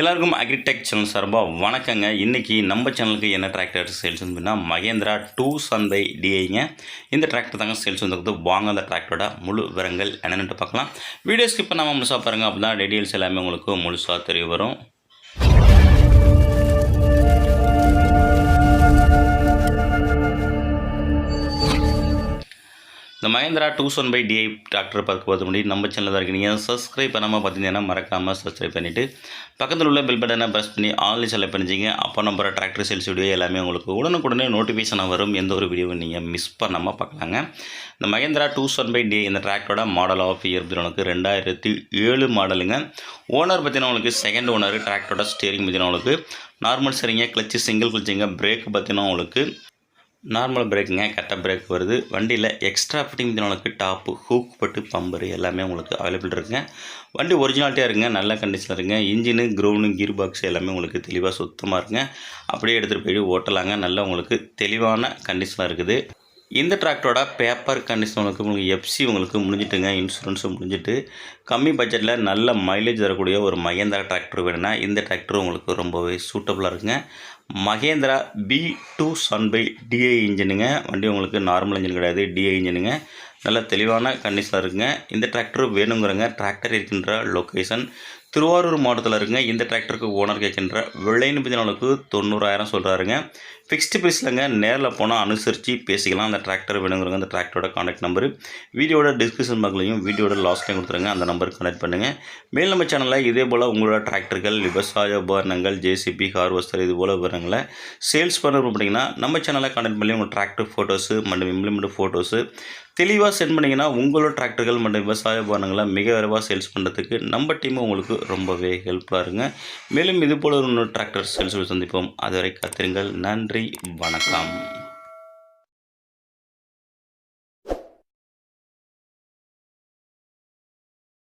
எல்லாருக்கும் agritech channel சார்பாக வணக்கங்க. இன்றைக்கி நம்ம சேனலுக்கு என்ன டிராக்டர் சேல்ஸ் வந்துன்னா மகேந்திரா டூ சந்தை டிஐங்க இந்த டிராக்டர் தாங்க சேல்ஸ் வந்துருக்குது வாங்க அந்த டிராக்டரோட முழு விவரங்கள் என்னென்னு பார்க்கலாம். வீடியோ ஸ்கிப் பண்ணாமல் முழுசாக பாருங்கள் அப்போ தான் எல்லாமே உங்களுக்கு முழுசாக தெரிய வரும். இந்த Mahindra two one by DI tractor பார்க்க பார்த்து முன்னாடி நம்ம சேனலில் தான் இருக்கீங்க. சப்ஸ்கிரைப் பண்ணாமல் பார்த்தீங்கன்னா மறக்காமல் சப்ஸ்கிரைப் பண்ணிவிட்டு பக்கத்தில் உள்ள பில் பட்டனை ப்ரெஸ் பண்ணி ஆன்லைன் செலக்ட் பண்ணிச்சிங்க அப்போ நம்ம டிராக்டர் சேல்ஸ் வீடியோ எல்லாமே உங்களுக்கு உடனுக்குடனே நோட்டிஃபிகேஷனாக வரும். எந்த ஒரு வீடியோவும் நீங்கள் மிஸ் பண்ணாமல் பார்க்கலாங்க. இந்த Mahindra two one by DI இந்த டிராக்டரோட மாடல் ஆஃப் இயர் உங்களுக்கு ரெண்டாயிரத்தி ஏழு மாடலுங்க ஓனர் பார்த்தீங்கன்னா உங்களுக்கு செகண்ட் ஓனர் டிராக்டரோட ஸ்டேரிங் பார்த்தீங்கன்னா உங்களுக்கு நார்மல் சரிங்க கிளச்சு சிங்கிள் கிளச்சிங்க பிரேக் பார்த்தீங்கன்னா உங்களுக்கு நார்மல் பிரேக்குங்க கரெக்டாக பிரேக் வருது. வண்டியில் எக்ஸ்ட்ரா ஃபிட்டிங் உங்களுக்கு டாப்பு ஹூக் பட்டு பம்பரு எல்லாமே உங்களுக்கு அவைலபிள் இருக்குங்க. வண்டி ஒரிஜினாலிட்டியாக இருக்குங்க நல்ல கண்டிஷனில் இருக்குங்க. இன்ஜினு க்ரௌனு கீர் பாக்ஸ் எல்லாமே உங்களுக்கு தெளிவாக சுத்தமாக இருக்குங்க. அப்படியே எடுத்துகிட்டு போய் ஓட்டலாங்க. நல்ல உங்களுக்கு தெளிவான கண்டிஷனாக இருக்குது. இந்த டிராக்டரோட பேப்பர் கண்டிஷன் உங்களுக்கு உங்களுக்கு எஃப்சி உங்களுக்கு முடிஞ்சிட்டுங்க இன்சூரன்ஸும் முடிஞ்சிட்டு கம்மி பட்ஜெட்டில் நல்ல மைலேஜ் தரக்கூடிய ஒரு மகேந்திரா டிராக்டர் வேணும்னா இந்த டிராக்டர் உங்களுக்கு ரொம்பவே சூட்டபுளாக இருக்குங்க. Mahindra B two sun by DI இன்ஜினுங்க வண்டி உங்களுக்கு நார்மல் இன்ஜின் கிடையாது டிஐ இன்ஜினுங்க நல்ல தெளிவான கண்டிஷனில் இருக்குங்க இந்த டிராக்டர் வேணுங்கிறங்க டிராக்டர் இருக்கின்ற லொக்கேஷன் திருவாரூர் மாவட்டத்தில் இருக்குங்க இந்த டிராக்டருக்கு ஓனர் கேட்கின்ற விலைன்னு பதினாலுக்கு தொண்ணூறாயிரம் சொல்கிறாருங்க ஃபிக்ஸ்டு ப்ரைஸ்லங்க நேரில் போனால் அனுசரித்து பேசிக்கலாம். அந்த டிராக்டர் வேணுங்கிறங்க அந்த டிராக்டரோட காண்டாக்ட் நம்பர் வீடியோட டிஸ்கிரிப்ஷன் பாக்லையும் வீடியோட லாஸ்ட்லையும் கொடுத்துருங்க. அந்த நம்பருக்கு கனெக்ட் பண்ணுங்கள் மேல் நம்ம சேனலில் இதே போல் உங்களோட டிராக்டர்கள் விவசாய உபகரணங்கள் ஜேசிபி ஹார்வஸ்டர் இது போல் விவரங்களை சேல்ஸ் பண்ண நம்ம சேனலை கான்டாக்ட் பண்ணி உங்கள் டிராக்டர் ஃபோட்டோஸு மற்றும் இம்ப்ளிமெண்ட் ஃபோட்டோஸு தெளிவாக சென்ட் பண்ணிங்கன்னா உங்களோட டிராக்டர்கள் மற்றும் விவசாய உபகரணங்களை மிக விரைவாக சேல்ஸ் பண்ணுறதுக்கு நம்ம டீம் உங்களுக்கு ரொம்பவே ஹெல்ப்ஃபுல்லாக இருங்க. மேலும் இது போல டிராக்டர் சேல்ஸ் சந்திப்போம். அதுவரை காத்திருங்கள். நன்றி. வணக்கம்.